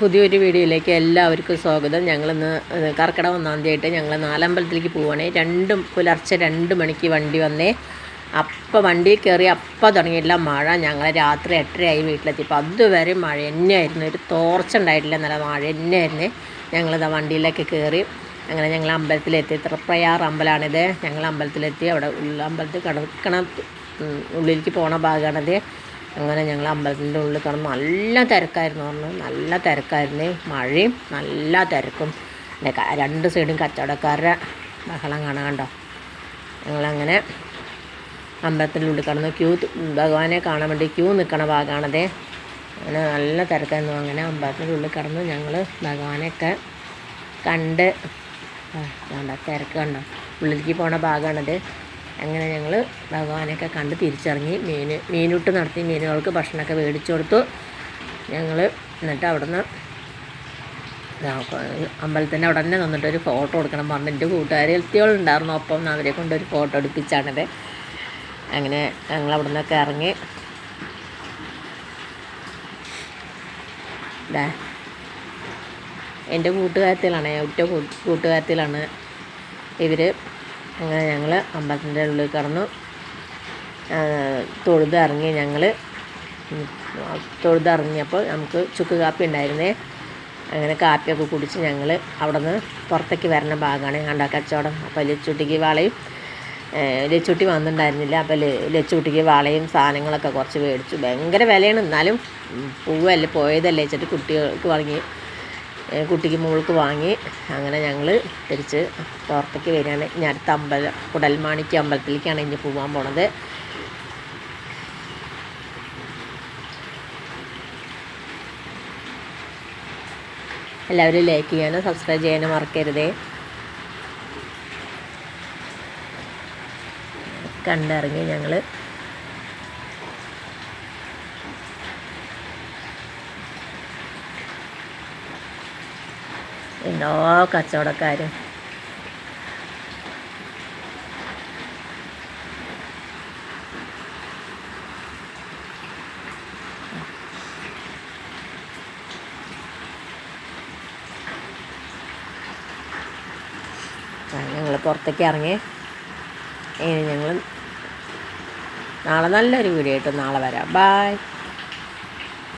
പുതിയൊരു വീഡിയോയിലേക്ക് എല്ലാവർക്കും സ്വാഗതം. ഞങ്ങളിന്ന് കർക്കിടക ഒന്നാം തീയതി ഞങ്ങൾ നാലമ്പലത്തിലേക്ക് പോവുകയാണേ രണ്ടും പുലർച്ചെ രണ്ട് മണിക്ക് വണ്ടി വന്നേ. അപ്പം വണ്ടിയിൽ കയറി അപ്പം തുടങ്ങിയില്ല മഴ. ഞങ്ങൾ രാത്രി എട്ടരയായി വീട്ടിലെത്തിയപ്പോൾ അതുവരെ മഴ തന്നെയായിരുന്നു. ഒരു തോർച്ച ഉണ്ടായിട്ടില്ല. നല്ല മഴ തന്നെയായിരുന്നേ. ഞങ്ങളിതാ വണ്ടിയിലേക്ക് കയറി അങ്ങനെ ഞങ്ങൾ അമ്പലത്തിലെത്തി. തൃപ്രയാർ അമ്പലമാണിത് ഞങ്ങൾ അമ്പലത്തിലെത്തി. അവിടെ ഉള്ള അമ്പലത്തിൽ കിടക്കണ. ഉള്ളിലേക്ക് പോണ ഭാഗമാണിത് അങ്ങനെ ഞങ്ങൾ അമ്പലത്തിന്റെ ഉള്ളിൽ കിടന്ന് നല്ല തിരക്കായിരുന്നു പറഞ്ഞു. നല്ല തിരക്കായിരുന്നു. മഴയും നല്ല തിരക്കും. രണ്ട് സൈഡും കച്ചവടക്കാരുടെ ബഹളം കാണാൻ കണ്ടോ? ഞങ്ങളങ്ങനെ അമ്പലത്തിന്റെ ഉള്ളിൽ കിടന്ന് ക്യൂ ഭഗവാനെ കാണാൻ വേണ്ടി ക്യൂ നിൽക്കണ ഭാഗമാണതേ. അങ്ങനെ നല്ല തിരക്കായിരുന്നു. അങ്ങനെ അമ്പലത്തിന്റെ ഉള്ളിൽ കിടന്ന് ഞങ്ങൾ ഭഗവാനെയൊക്കെ കണ്ട് കണ്ടോ തിരക്ക് കണ്ടോ? ഉള്ളിലേക്ക് പോണ ഭാഗമാണത്. അങ്ങനെ ഞങ്ങൾ ഭഗവാനെയൊക്കെ കണ്ട് തിരിച്ചിറങ്ങി. മീൻ മീനൂട്ട് നടത്തി മീനുകൾക്ക് ഭക്ഷണമൊക്കെ മേടിച്ചു കൊടുത്തു ഞങ്ങൾ എന്നിട്ട് അവിടുന്ന് അമ്പലത്തിന്റെ അവിടെ തന്നെ നിന്നിട്ട് ഒരു ഫോട്ടോ എടുക്കണം പറഞ്ഞു എന്റെ കൂട്ടുകാർ എത്തിയോളുണ്ടായിരുന്നു. ഒപ്പം അവരെ കൊണ്ടൊരു ഫോട്ടോ എടുപ്പിച്ചാണത്. അങ്ങനെ ഞങ്ങൾ അവിടെ നിന്നൊക്കെ ഇറങ്ങി എന്റെ കൂട്ടുകാരത്തിലാണ് ഒറ്റ കൂട്ടുകാരത്തിലാണ് ഇവർ അങ്ങനെ ഞങ്ങൾ അമ്പലത്തിന്റെ ഉള്ളിൽ കടന്നു. ആ, തൊഴുത് ഇറങ്ങി ഞങ്ങൾ തൊഴുത് ഇറങ്ങിയപ്പോൾ നമുക്ക് ചുക്ക് കാപ്പി ഉണ്ടായിരുന്നേ. അങ്ങനെ കാപ്പിയൊക്കെ കുടിച്ച് ഞങ്ങൾ അവിടെ നിന്ന് പുറത്തേക്ക് വരുന്ന ഭാഗമാണ്. ഞങ്ങളുടെ കച്ചവടം. അപ്പോൾ ലച്ചുട്ടിക്ക് വളയും ലച്ചുട്ടി വന്നിട്ടുണ്ടായിരുന്നില്ല. അപ്പോൾ ലച്ചുട്ടിക്ക് വളയും സാധനങ്ങളൊക്കെ കുറച്ച് മേടിച്ചു. ഭയങ്കര വിലയാണ്. എന്നാലും പൂവല്ലേ പോയതല്ലേ വെച്ചിട്ട് കുട്ടികൾക്ക് വാങ്ങി. കുട്ടിക്ക് മോൾക്ക് വാങ്ങി. അങ്ങനെ ഞങ്ങൾ തിരിച്ച് പുറത്തേക്ക് വരികയാണ്. ഇനി അടുത്ത അമ്പലം കുടൽമാണിക്ക് അമ്പലത്തിലേക്കാണ് ഇനി പോകാൻ പോണത്. എല്ലാവരും ലൈക്ക് ചെയ്യാനും സബ്സ്ക്രൈബ് ചെയ്യാനും മറക്കരുതേ. കണ്ടിറങ്ങി ഞങ്ങൾ എന്തോ കച്ചവടക്കാരും. ഞങ്ങൾ പുറത്തേക്ക് ഇറങ്ങി. ഞങ്ങൾ നാളെ നല്ലൊരു വീഡിയോ ആയിട്ട് നാളെ വരാം. ബായ്